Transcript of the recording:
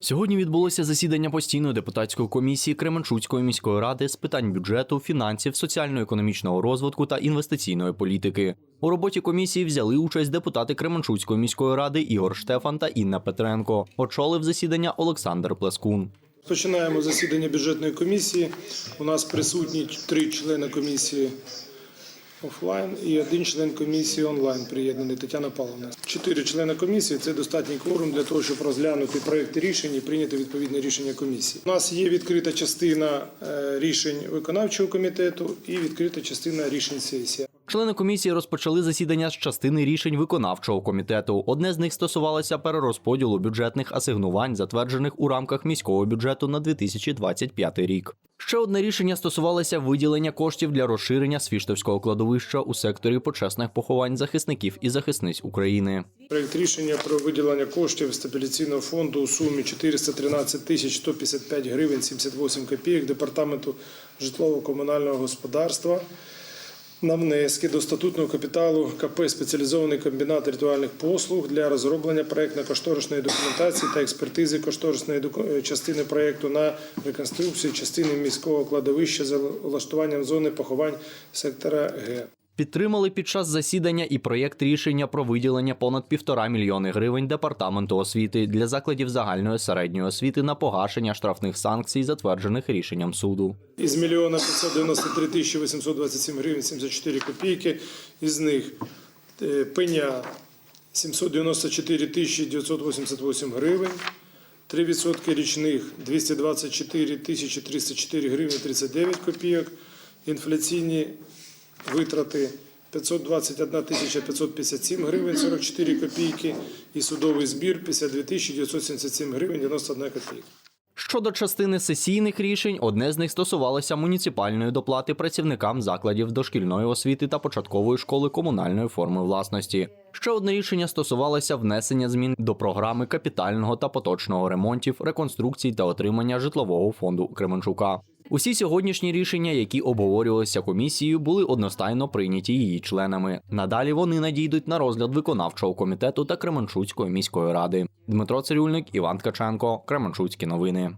Сьогодні відбулося засідання постійної депутатської комісії Кременчуцької міської ради з питань бюджету, фінансів, соціально-економічного розвитку та інвестиційної політики. У роботі комісії взяли участь депутати Кременчуцької міської ради Ігор Штефан та Інна Петренко. Очолив засідання Олександр Плескун. Починаємо засідання бюджетної комісії. У нас присутні три члени комісії офлайн і один член комісії онлайн приєднаний Тетяна Павловна. Чотири члени комісії це достатній кворум для того, щоб розглянути проекти рішень і прийняти відповідне рішення комісії. У нас є відкрита частина е, рішень виконавчого комітету і відкрита частина рішень сесії. Члени комісії розпочали засідання з частини рішень виконавчого комітету. Одне з них стосувалося перерозподілу бюджетних асигнувань, затверджених у рамках міського бюджету на 2025 рік. Ще одне рішення стосувалося виділення коштів для розширення свіштовського кладовища у секторі почесних поховань захисників і захисниць України. Проект рішення про виділення коштів стабіляційного фонду у сумі 413 тисяч 155 гривень 78 копійок департаменту житлово-комунального господарства на внески до статутного капіталу КП спеціалізований комбінат ритуальних послуг для розроблення проєктно-кошторисної документації та експертизи кошторисної доку- частини проекту на реконструкцію частини міського кладовища за влаштуванням зони поховань сектора Г. Підтримали під час засідання і проєкт рішення про виділення понад півтора мільйони гривень департаменту освіти для закладів загальної середньої освіти на погашення штрафних санкцій, затверджених рішенням суду. Із мільйона 593 тисячі 827 гривень 74 копійки. Із них е, пеня 794 тисячі 988 гривень. 3% річних 224 тисячі 304 гривні 39 копійок. Інфляційні витрати 521 тисяча 557 гривень 44 копійки. І судовий збір 52 тисячі 977 гривень 91 копійка. Щодо частини сесійних рішень, одне з них стосувалося муніципальної доплати працівникам закладів дошкільної освіти та початкової школи комунальної форми власності. Ще одне рішення стосувалося внесення змін до програми капітального та поточного ремонтів, реконструкцій та отримання житлового фонду Кременчука. Усі сьогоднішні рішення, які обговорювалися комісією, були одностайно прийняті її членами. Надалі вони надійдуть на розгляд виконавчого комітету та Кременчуцької міської ради. Дмитро Цирюльник, Іван Ткаченко, Кременчуцькі новини.